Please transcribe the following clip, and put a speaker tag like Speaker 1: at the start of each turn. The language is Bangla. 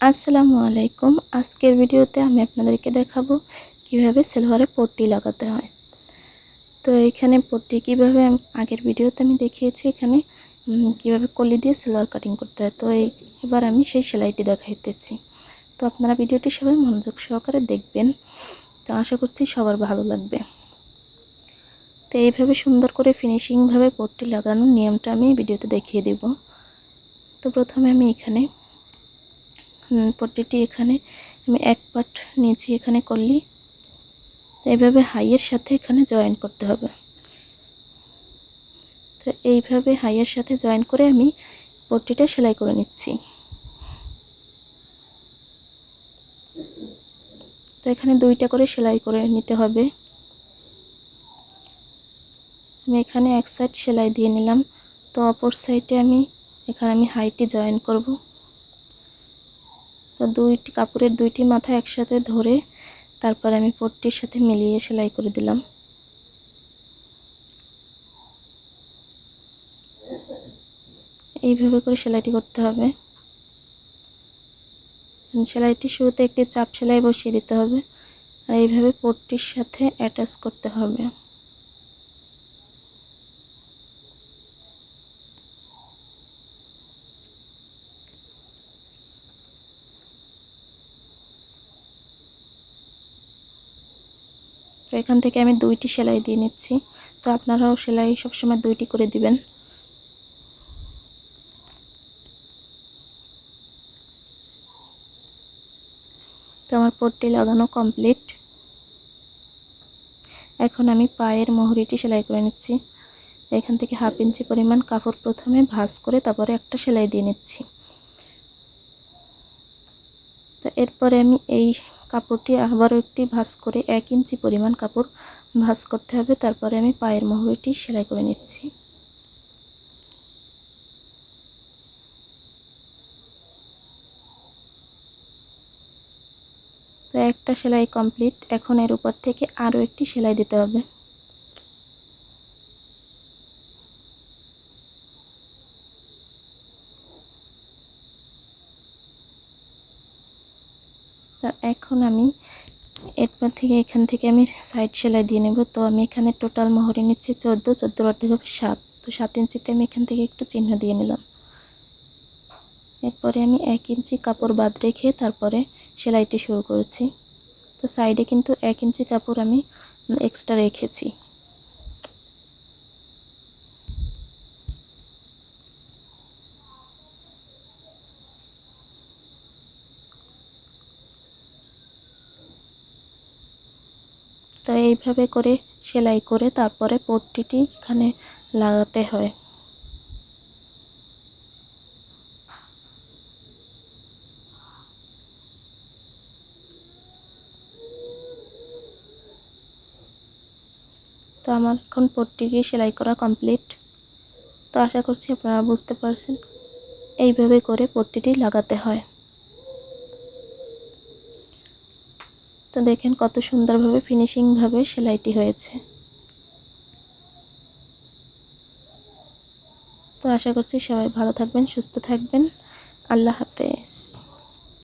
Speaker 1: আসসালামু আলাইকুম। আজকের ভিডিওতে আমি আপনাদেরকে দেখাবো কীভাবে সেলোয়ারে পট্টি লাগাতে হয়। তো এখানে পট্টি কীভাবে আগের ভিডিওতে আমি দেখিয়েছি, এখানে কীভাবে কলি দিয়ে সেলোয়ার কাটিং করতে হয়। তো এবার আমি সেই সেলাইটি দেখাইতেছি। তো আপনারা ভিডিওটি সবাই মনোযোগ সহকারে দেখবেন। তো আশা করছি সবার ভালো লাগবে। তো এইভাবে সুন্দর করে ফিনিশিংভাবে পট্টি লাগানোর নিয়মটা আমি ভিডিওতে দেখিয়ে দেব। তো প্রথমে আমি এখানে পট্টিটি এখানে আমি এক পাট নিয়েছি এখানে করলি। এইভাবে হাইয়ের সাথে এখানে জয়েন করতে হবে। তো এইভাবে হাইয়ের সাথে জয়েন করে আমি পট্টিটা সেলাই করে নিচ্ছি। তো এখানে দুইটা করে সেলাই করে নিতে হবে। আমি এখানে এক সাইড সেলাই দিয়ে নিলাম। তো অপর সাইডে আমি, এখানে আমি হাইটি জয়েন করব। তো দুইটি কাপড়ের দুইটি মাথা একসাথে ধরে তারপর আমি পট্টির সাথে মিলিয়ে সেলাই করে দিলাম। এইভাবে করে সেলাইটি করতে হবে। সেলাইটি শুরুতে একটি চাপ সেলাই বসিয়ে দিতে হবে। আর এইভাবে পট্টির সাথে অ্যাটাচ করতে হবে। তো এখান থেকে আমি দুইটি সেলাই দিয়ে নিচ্ছি। তো আপনারাও সেলাই সবসময় দুইটি করে দিবেন। তো আমার পট্টি লাগানো কমপ্লিট। এখন আমি পায়ের মোহরিটি সেলাই করে নিচ্ছি। এখান থেকে হাফ ইঞ্চি পরিমাণ কাপড় প্রথমে ভাঁজ করে তারপরে একটা সেলাই দিয়ে নিচ্ছি। তো এরপরে আমি এই কাপড়টি আবারও একটি ভাঁজ করে এক ইঞ্চি পরিমাণ কাপড় ভাঁজ করতে হবে। তারপরে আমি পায়ের মোহরিটি সেলাই করে নিচ্ছি। তো একটা সেলাই কমপ্লিট। এখন এর উপর থেকে আরও একটি সেলাই দিতে হবে। এখন আমি এরপর থেকে এখান থেকে আমি সাইড সেলাই দিয়ে নেব। তো আমি এখানে টোটাল মোহরি নিচ্ছি চোদ্দ চোদ্দোর অর্ধেক হবে সাত। তো সাত ইঞ্চিতে আমি এখান থেকে একটু চিহ্ন দিয়ে নিলাম। এরপরে আমি এক ইঞ্চি কাপড় বাদ রেখে তারপরে সেলাইটি শুরু করেছি। তো সাইডে কিন্তু এক ইঞ্চি কাপড় আমি এক্সট্রা রেখেছি। তো এইভাবে করে সেলাই করে তারপরে পট্টিটি এখানে লাগাতে হয়। তো আমার এখন পট্টিটি সেলাই করা কমপ্লিট। তো আশা করছি আপনারা বুঝতে পারছেন। এইভাবে করে পট্টিটি লাগাতে হয়। তো দেখেন কত সুন্দরভাবে ফিনিশিংভাবে সেলাইটি হয়েছে। তো আশা করছি সবাই ভালো থাকবেন, সুস্থ থাকবেন। আল্লাহ হাফেজ।